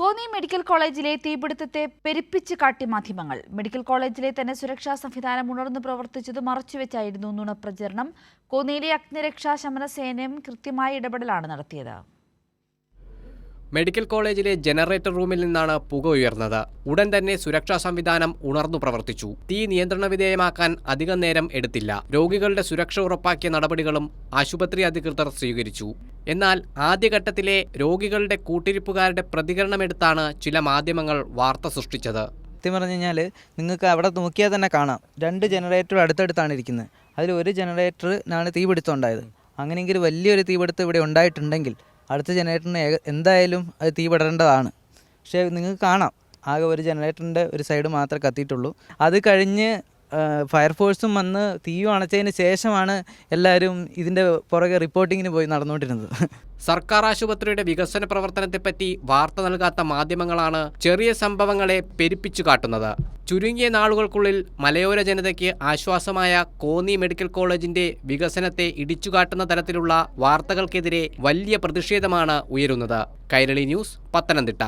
Konni medical കോളേജിലെ തീപിടുത്തത്തെ പെരുപ്പിച്ച് കാട്ടി മാധ്യമങ്ങൾ. മെഡിക്കൽ കോളേജിലെ തന്നെ സുരക്ഷാ സംവിധാനം ഉണർന്നു പ്രവർത്തിച്ചത് മറച്ചുവെച്ചായിരുന്നു നുണപ്രചരണം. കോന്നിയിലെ അഗ്നിരക്ഷാ ശമന സേനയും കൃത്യമായ ഇടപെടലാണ് നടത്തിയത്. മെഡിക്കൽ കോളേജിലെ ജനറേറ്റർ റൂമിൽ നിന്നാണ് പുക ഉയർന്നത്. ഉടൻ തന്നെ സുരക്ഷാ സംവിധാനം ഉണർന്നു പ്രവർത്തിച്ചു. തീ നിയന്ത്രണ വിധേയമാക്കാൻ അധികം നേരം എടുത്തില്ല. രോഗികളുടെ സുരക്ഷ ഉറപ്പാക്കിയ നടപടികളും ആശുപത്രി അധികൃതർ സ്വീകരിച്ചു. എന്നാൽ ആദ്യഘട്ടത്തിലെ രോഗികളുടെ കൂട്ടിരിപ്പുകാരുടെ പ്രതികരണമെടുത്താണ് ചില മാധ്യമങ്ങൾ വാർത്ത സൃഷ്ടിച്ചത്. സത്യം പറഞ്ഞു കഴിഞ്ഞാൽ നിങ്ങൾക്ക് അവിടെ നോക്കിയാൽ തന്നെ കാണാം. രണ്ട് ജനറേറ്റർ അടുത്തടുത്താണ് ഇരിക്കുന്നത് അതിൽ ഒരു ജനറേറ്ററിനാണ് തീപിടുത്തം ഉണ്ടായത്. അങ്ങനെയെങ്കിൽ വലിയൊരു തീപിടുത്തം ഇവിടെ ഉണ്ടായിട്ടുണ്ടെങ്കിൽ അടുത്ത ജനറേറ്ററിന് എന്തായാലും അത് തീ തീപിടേണ്ടതാണ് പക്ഷേ നിങ്ങൾക്ക് കാണാം. ആകെ ഒരു ജനറേറ്ററിന്റെ ഒരു സൈഡ് മാത്രമേ കത്തിയിട്ടുള്ളൂ. അത് കഴിഞ്ഞ് ഫയർഫോഴ്സും വന്ന് തീയും അണച്ചതിന് ശേഷമാണ് എല്ലാവരും ഇതിന്റെ പുറകെ റിപ്പോർട്ടിങ്ങിന് പോയി നടന്നുകൊണ്ടിരുന്നത്. സർക്കാർ ആശുപത്രിയുടെ വികസന പ്രവർത്തനത്തെപ്പറ്റി വാർത്ത നൽകാത്ത മാധ്യമങ്ങളാണ് ചെറിയ സംഭവങ്ങളെ പെരുപ്പിച്ചു കാട്ടുന്നത്. ചുരുങ്ങിയ നാളുകൾക്കുള്ളിൽ മലയോര ജനതയ്ക്ക് ആശ്വാസമായ കോന്നി മെഡിക്കൽ കോളേജിന്റെ വികസനത്തെ ഇടിച്ചുകാട്ടുന്ന തരത്തിലുള്ള വാർത്തകൾക്കെതിരെ വലിയ പ്രതിഷേധമാണ് ഉയരുന്നത്. കൈരളി ന്യൂസ് പത്തനംതിട്ട.